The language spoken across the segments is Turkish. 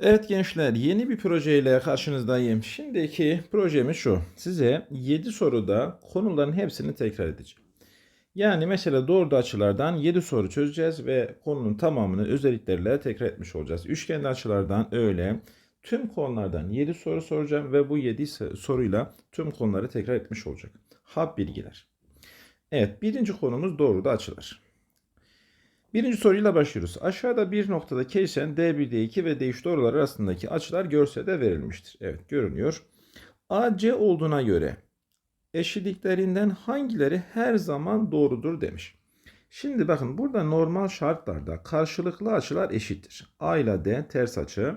Evet gençler yeni bir projeyle karşınızdayım. Şimdiki projemiz şu. Size 7 soruda konuların hepsini tekrar edeceğim. Yani mesela doğru açılardan 7 soru çözeceğiz ve konunun tamamını özellikleriyle tekrar etmiş olacağız. Üçgenli açılardan öyle. Tüm konulardan 7 soru soracağım ve bu 7 soruyla tüm konuları tekrar etmiş olacak. Hap bilgiler. Evet birinci konumuz doğruda açılar. Birinci soruyla başlıyoruz. Aşağıda bir noktada kesişen D1, D2 ve D3 doğrular arasındaki açılar görselde verilmiştir. Evet görünüyor. AC olduğuna göre eşitliklerinden hangileri her zaman doğrudur demiş. Şimdi bakın burada normal şartlarda karşılıklı açılar eşittir. A ile D ters açı,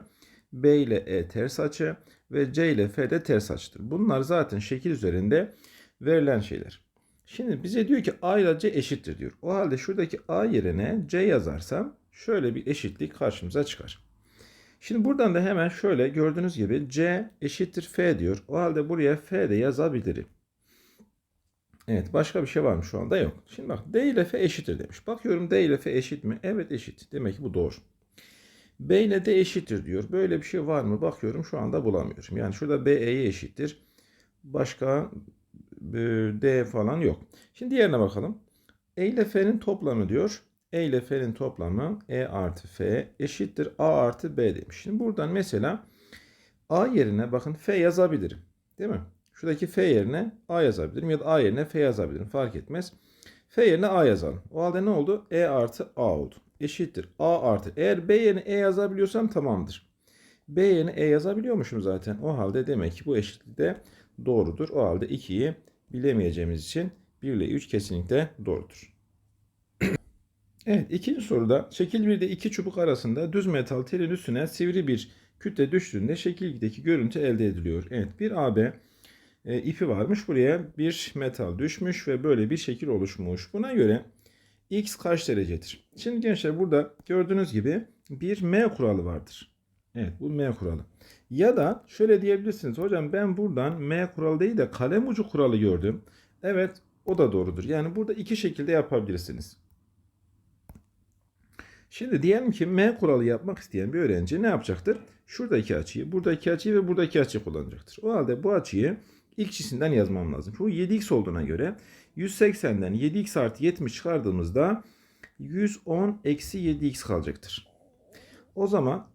B ile E ters açı ve C ile F de ters açıdır. Bunlar zaten şekil üzerinde verilen şeyler. Şimdi bize diyor ki A ile C eşittir diyor. O halde şuradaki A yerine C yazarsam şöyle bir eşitlik karşımıza çıkar. Şimdi buradan da hemen şöyle gördüğünüz gibi C eşittir F diyor. O halde buraya F de yazabilirim. Evet başka bir şey var mı şu anda yok. Şimdi bak D ile F eşittir demiş. Bakıyorum D ile F eşit mi? Evet eşit. Demek ki bu doğru. B ile D eşittir diyor. Böyle bir şey var mı? Bakıyorum şu anda bulamıyorum. Yani şurada B E'ye eşittir. Başka D falan yok. Şimdi diğerine bakalım. E ile F'nin toplamı diyor. E ile F'nin toplamı E artı F eşittir A artı B demiş. Şimdi buradan mesela A yerine bakın F yazabilirim. Değil mi? Şuradaki F yerine A yazabilirim ya da A yerine F yazabilirim. Fark etmez. F yerine A yazalım. O halde ne oldu? E artı A oldu. Eşittir. A artı. Eğer B yerine E yazabiliyorsam tamamdır. B yerine E yazabiliyormuşum zaten. O halde demek ki bu eşitlik de doğrudur. O halde 2'yi bilemeyeceğimiz için 1 ile 3 kesinlikle doğrudur. evet ikinci soruda şekil 1'de iki çubuk arasında düz metal telin üstüne sivri bir kütle düştüğünde şekil 2'deki görüntü elde ediliyor. Evet bir AB e, ipi varmış. Buraya bir metal düşmüş ve böyle bir şekil oluşmuş. Buna göre x kaç derecedir? Şimdi gençler burada gördüğünüz gibi bir M kuralı vardır. Evet bu M kuralı. Ya da şöyle diyebilirsiniz. Hocam ben buradan M kuralı değil de kalem ucu kuralı gördüm. Evet o da doğrudur. Yani burada iki şekilde yapabilirsiniz. Şimdi diyelim ki M kuralı yapmak isteyen bir öğrenci ne yapacaktır? Şuradaki açıyı, buradaki açıyı ve buradaki açıyı kullanacaktır. O halde bu açıyı ilk cinsinden yazmam lazım. Bu 7x olduğuna göre 180'den 7x artı 70 çıkardığımızda 110 eksi 7x kalacaktır. O zaman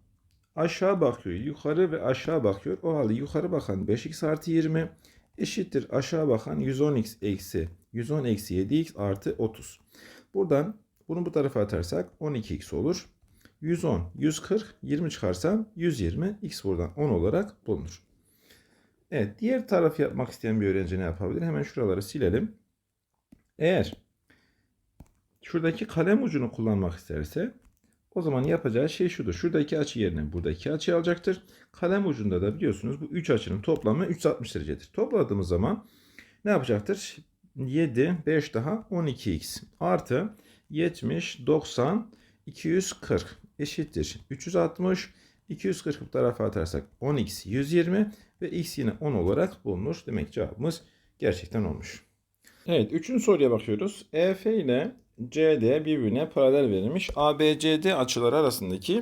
aşağı bakıyor, yukarı ve aşağı bakıyor. O halde yukarı bakan 5x artı 20 eşittir aşağı bakan 110x eksi 110 eksi 7x artı 30. Buradan bunu bu tarafa atarsak 12x olur. 110, 140, 20 çıkarsam 120, x buradan 10 olarak bulunur. Evet, diğer tarafı yapmak isteyen bir öğrenci ne yapabilir? Hemen şuraları silelim. Eğer şuradaki kalem ucunu kullanmak isterse o zaman yapacağı şey şudur. Şuradaki açı yerine buradaki açıyı alacaktır. Kalem ucunda da biliyorsunuz bu 3 açının toplamı 360 derecedir. Topladığımız zaman ne yapacaktır? 7, 5 daha 12x artı 70, 90, 240 eşittir. 360, 240 bu tarafa atarsak 10x 120 ve x yine 10 olarak bulunur. Demek cevabımız gerçekten olmuş. Evet, üçüncü soruya bakıyoruz. EF ile CD birbirine paralel verilmiş ABCD açıları arasındaki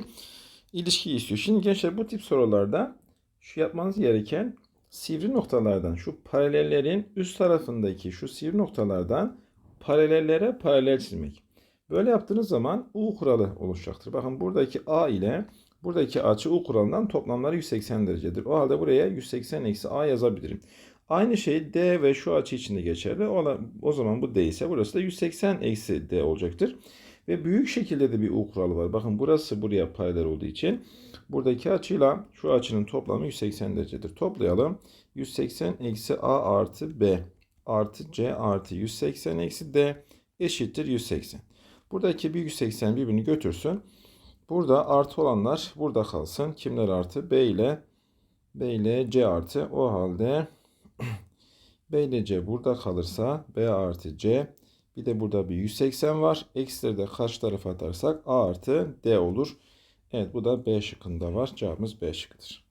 ilişkiyi istiyor. Şimdi gençler bu tip sorularda şu yapmanız gereken sivri noktalardan şu paralellerin üst tarafındaki şu sivri noktalardan paralellere paralel çizmek. Böyle yaptığınız zaman U kuralı oluşacaktır. Bakın buradaki A ile buradaki açı U kuralından toplamları 180 derecedir. O halde buraya 180 eksi A yazabilirim. Aynı şey D ve şu açı için de geçerli. O, zaman bu D ise burası da 180 eksi D olacaktır. Ve büyük şekilde de bir U kuralı var. Bakın burası buraya paralel olduğu için buradaki açıyla şu açının toplamı 180 derecedir. Toplayalım. 180 eksi A artı B artı C artı 180 eksi D eşittir 180. Buradaki bir 180 birbirini götürsün. Burada artı olanlar burada kalsın. Kimler artı? B ile B ile C artı. O halde B ile C burada kalırsa B artı C bir de burada bir 180 var. Eksileri de karşı tarafa atarsak A artı D olur. Evet bu da B şıkkında var. Cevabımız B şıkkıdır.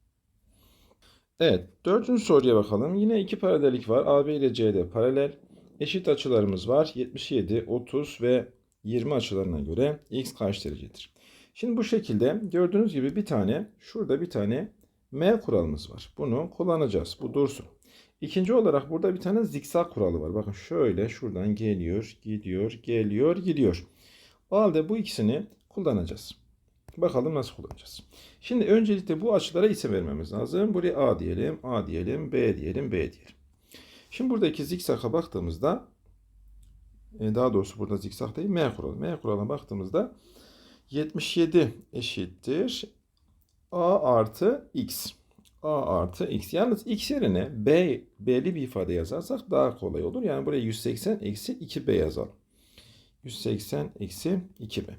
Evet dördüncü soruya bakalım. Yine iki paralellik var. AB ile CD paralel. Eşit açılarımız var. 77, 30 ve 20 açılarına göre x kaç derecedir? Şimdi bu şekilde gördüğünüz gibi bir tane şurada bir tane M kuralımız var. Bunu kullanacağız. Bu dursun. İkinci olarak burada bir tane zikzak kuralı var. Bakın şöyle şuradan geliyor, gidiyor, geliyor, gidiyor. O halde bu ikisini kullanacağız. Bakalım nasıl kullanacağız. Şimdi öncelikle bu açılara isim vermemiz lazım. Buraya A diyelim, A diyelim, B diyelim, B diyelim. Şimdi buradaki zikzaka baktığımızda e, daha doğrusu burada zikzak değil M kuralı. M kuralına baktığımızda 77 eşittir A artı X. A artı X. Yalnız X yerine B, B'li bir ifade yazarsak daha kolay olur. Yani buraya 180 eksi 2B yazalım. 180 eksi 2B.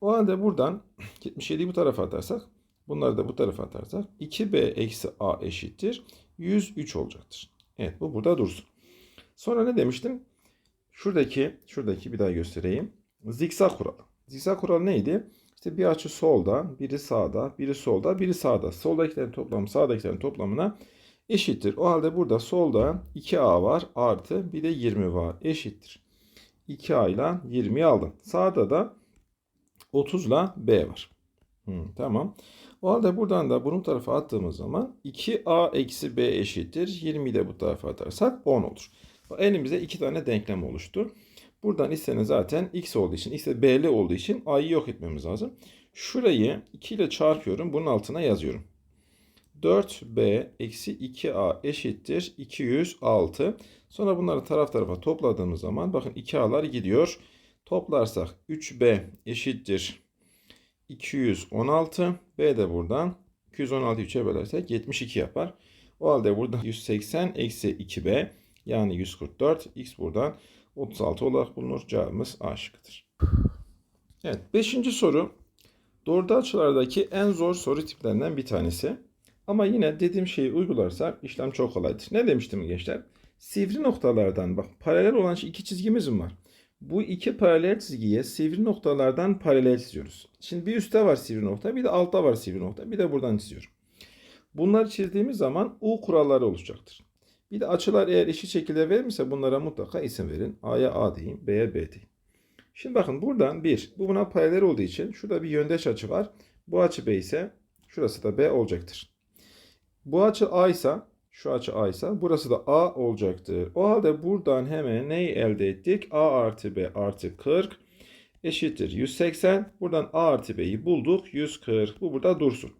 O halde buradan 77'yi bu tarafa atarsak, bunları da bu tarafa atarsak 2B eksi A eşittir 103 olacaktır. Evet bu burada dursun. Sonra ne demiştim? Şuradaki, şuradaki bir daha göstereyim. Zikzak kuralı. Zikzak kuralı neydi? İşte bir açı solda, biri sağda, biri solda, biri sağda. Soldakilerin toplamı sağdakilerin toplamına eşittir. O halde burada solda 2A var artı bir de 20 var eşittir. 2A ile 20'yi aldım. Sağda da 30 ile B var. Hı, tamam. O halde buradan da bunun tarafa attığımız zaman 2A eksi B eşittir. 20'yi de bu tarafa atarsak 10 olur. Elimizde iki tane denklem oluştu. Buradan istenen zaten x olduğu için, x de b'li olduğu için a'yı yok etmemiz lazım. Şurayı 2 ile çarpıyorum. Bunun altına yazıyorum. 4b eksi 2a eşittir 206. Sonra bunları taraf tarafa topladığımız zaman bakın 2a'lar gidiyor. Toplarsak 3b eşittir 216. b de buradan 216 3'e bölersek 72 yapar. O halde burada 180 eksi 2b yani 144 x buradan 36 olarak bulunur. Cevabımız A şıkkıdır. Evet. Beşinci soru. Doğruda açılardaki en zor soru tiplerinden bir tanesi. Ama yine dediğim şeyi uygularsak işlem çok kolaydır. Ne demiştim gençler? Sivri noktalardan bak paralel olan iki çizgimiz mi var? Bu iki paralel çizgiye sivri noktalardan paralel çiziyoruz. Şimdi bir üstte var sivri nokta, bir de altta var sivri nokta, bir de buradan çiziyorum. Bunları çizdiğimiz zaman U kuralları oluşacaktır. Bir de açılar eğer eşit şekilde verilmişse bunlara mutlaka isim verin. A'ya A deyin, B'ye B deyin. Şimdi bakın buradan bir, bu buna paralel olduğu için şurada bir yöndeş açı var. Bu açı B ise şurası da B olacaktır. Bu açı A ise şu açı A ise burası da A olacaktır. O halde buradan hemen neyi elde ettik? A artı B artı 40 eşittir 180. Buradan A artı B'yi bulduk. 140. Bu burada dursun.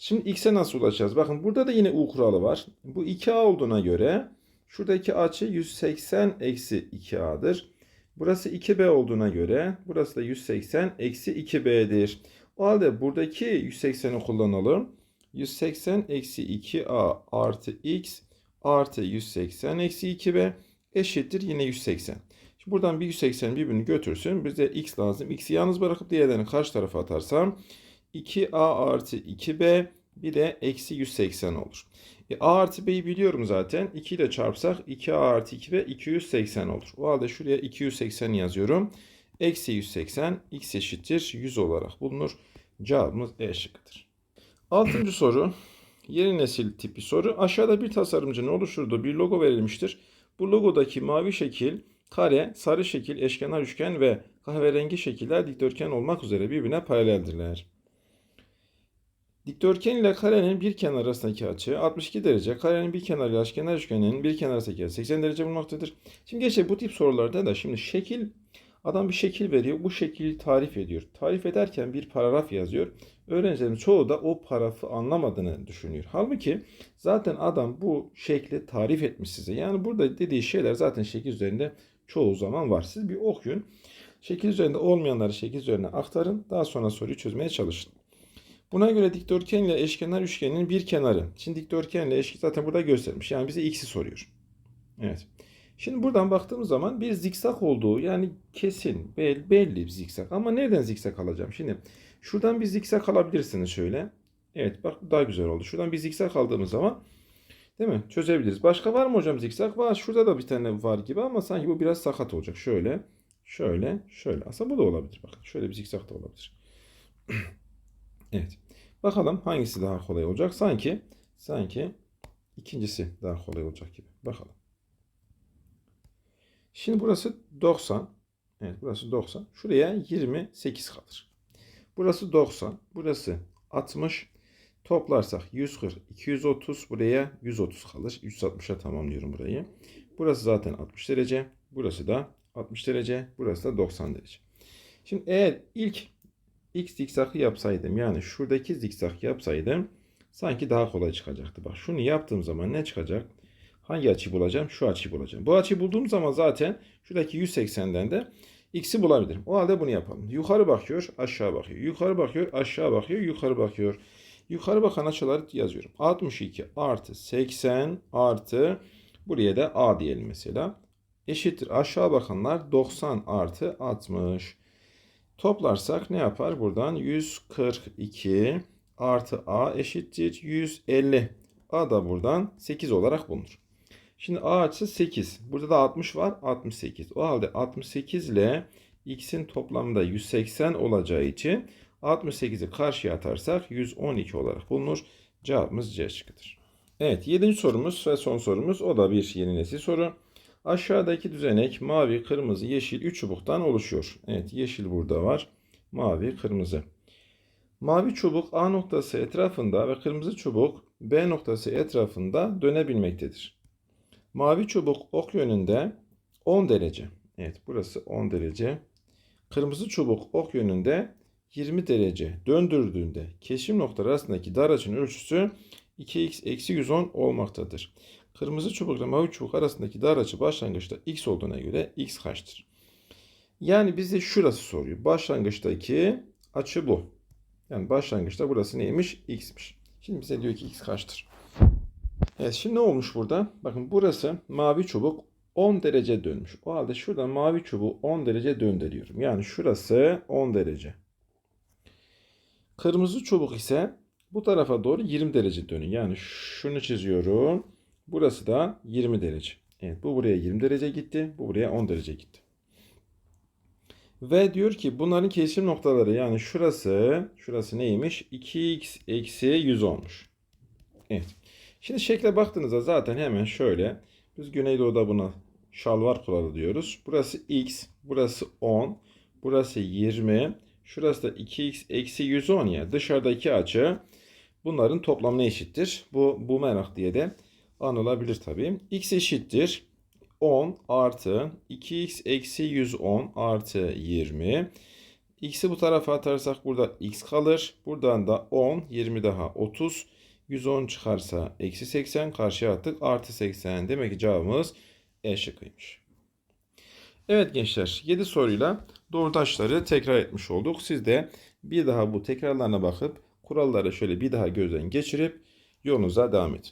Şimdi x'e nasıl ulaşacağız? Bakın burada da yine u kuralı var. Bu 2a olduğuna göre şuradaki açı 180 eksi 2a'dır. Burası 2b olduğuna göre burası da 180 eksi 2b'dir. O halde buradaki 180'i kullanalım. 180 eksi 2a artı x artı 180 eksi 2b eşittir yine 180. Şimdi buradan bir 180 birbirini götürsün. Bize x lazım. x'i yalnız bırakıp diğerlerini karşı tarafa atarsam 2a artı 2b bir de eksi 180 olur. E, a artı b'yi biliyorum zaten. 2 ile çarpsak 2a artı 2b 280 olur. O halde şuraya 280 yazıyorum. Eksi 180 x eşittir 100 olarak bulunur. Cevabımız E şıkkıdır. Altıncı soru. Yeni nesil tipi soru. Aşağıda bir tasarımcının oluşturduğu bir logo verilmiştir. Bu logodaki mavi şekil, kare, sarı şekil, eşkenar üçgen ve kahverengi şekiller dikdörtgen olmak üzere birbirine paraleldirler. Dikdörtgen ile karenin bir kenar arasındaki açı 62 derece, karenin bir kenarı ile kenar üçgeninin bir kenar arasındaki açı 80 derece bulunmaktadır. Şimdi geçelim bu tip sorularda da şimdi şekil adam bir şekil veriyor. Bu şekli tarif ediyor. Tarif ederken bir paragraf yazıyor. Öğrencilerin çoğu da o paragrafı anlamadığını düşünüyor. Halbuki zaten adam bu şekli tarif etmiş size. Yani burada dediği şeyler zaten şekil üzerinde çoğu zaman var. Siz bir okuyun. Şekil üzerinde olmayanları şekil üzerine aktarın. Daha sonra soruyu çözmeye çalışın. Buna göre dikdörtgen ile eşkenar üçgenin bir kenarı. Şimdi dikdörtgen ile eşkenar zaten burada göstermiş. Yani bize x'i soruyor. Evet. Şimdi buradan baktığımız zaman bir zikzak olduğu yani kesin belli, belli bir zikzak. Ama nereden zikzak alacağım? Şimdi şuradan bir zikzak alabilirsiniz şöyle. Evet bak daha güzel oldu. Şuradan bir zikzak aldığımız zaman değil mi? Çözebiliriz. Başka var mı hocam zikzak? Var. Şurada da bir tane var gibi ama sanki bu biraz sakat olacak. Şöyle, şöyle, şöyle. Aslında bu da olabilir. Bakın şöyle bir zikzak da olabilir. Evet. Bakalım hangisi daha kolay olacak? Sanki sanki ikincisi daha kolay olacak gibi. Bakalım. Şimdi burası 90. Evet burası 90. Şuraya 28 kalır. Burası 90. Burası 60. Toplarsak 140, 230 buraya 130 kalır. 160'a tamamlıyorum burayı. Burası zaten 60 derece. Burası da 60 derece. Burası da 90 derece. Şimdi eğer ilk x zikzakı yapsaydım yani şuradaki zikzak yapsaydım sanki daha kolay çıkacaktı. Bak şunu yaptığım zaman ne çıkacak? Hangi açıyı bulacağım? Şu açıyı bulacağım. Bu açıyı bulduğum zaman zaten şuradaki 180'den de x'i bulabilirim. O halde bunu yapalım. Yukarı bakıyor, aşağı bakıyor. Yukarı bakıyor, aşağı bakıyor, yukarı bakıyor. Yukarı bakan açıları yazıyorum. 62 artı 80 artı buraya da a diyelim mesela. Eşittir aşağı bakanlar 90 artı 60. Toplarsak ne yapar? Buradan 142 artı a eşittir 150. A da buradan 8 olarak bulunur. Şimdi a açısı 8. Burada da 60 var. 68. O halde 68 ile x'in toplamda 180 olacağı için 68'i karşıya atarsak 112 olarak bulunur. Cevabımız C şıkkıdır. Evet 7. sorumuz ve son sorumuz o da bir yeni nesil soru. Aşağıdaki düzenek mavi, kırmızı, yeşil 3 çubuktan oluşuyor. Evet yeşil burada var. Mavi, kırmızı. Mavi çubuk A noktası etrafında ve kırmızı çubuk B noktası etrafında dönebilmektedir. Mavi çubuk ok yönünde 10 derece. Evet burası 10 derece. Kırmızı çubuk ok yönünde 20 derece döndürdüğünde kesim noktaları arasındaki dar açının ölçüsü 2x eksi 110 olmaktadır. Kırmızı çubuk ile mavi çubuk arasındaki dar açı başlangıçta x olduğuna göre x kaçtır? Yani bize şurası soruyor. Başlangıçtaki açı bu. Yani başlangıçta burası neymiş? x'miş. Şimdi bize diyor ki x kaçtır? Evet şimdi ne olmuş burada? Bakın burası mavi çubuk 10 derece dönmüş. O halde şurada mavi çubuğu 10 derece döndürüyorum. Yani şurası 10 derece. Kırmızı çubuk ise bu tarafa doğru 20 derece dönüyor. Yani şunu çiziyorum. Burası da 20 derece. Evet bu buraya 20 derece gitti. Bu buraya 10 derece gitti. Ve diyor ki bunların kesim noktaları yani şurası şurası neymiş? 2x eksi 100 olmuş. Evet. Şimdi şekle baktığınızda zaten hemen şöyle biz Güneydoğu'da buna şalvar kuralı diyoruz. Burası x, burası 10, burası 20, şurası da 2x eksi 110 ya. Dışarıdaki açı bunların toplamına eşittir. Bu bu merak diye de anılabilir tabii. x eşittir 10 artı 2x eksi 110 artı 20. X'i bu tarafa atarsak burada x kalır. Buradan da 10, 20 daha 30. 110 çıkarsa eksi 80 karşıya attık artı 80. Demek ki cevabımız E şıkkıymış. Evet gençler 7 soruyla doğru taşları tekrar etmiş olduk. Siz de bir daha bu tekrarlarına bakıp kuralları şöyle bir daha gözden geçirip yolunuza devam edin.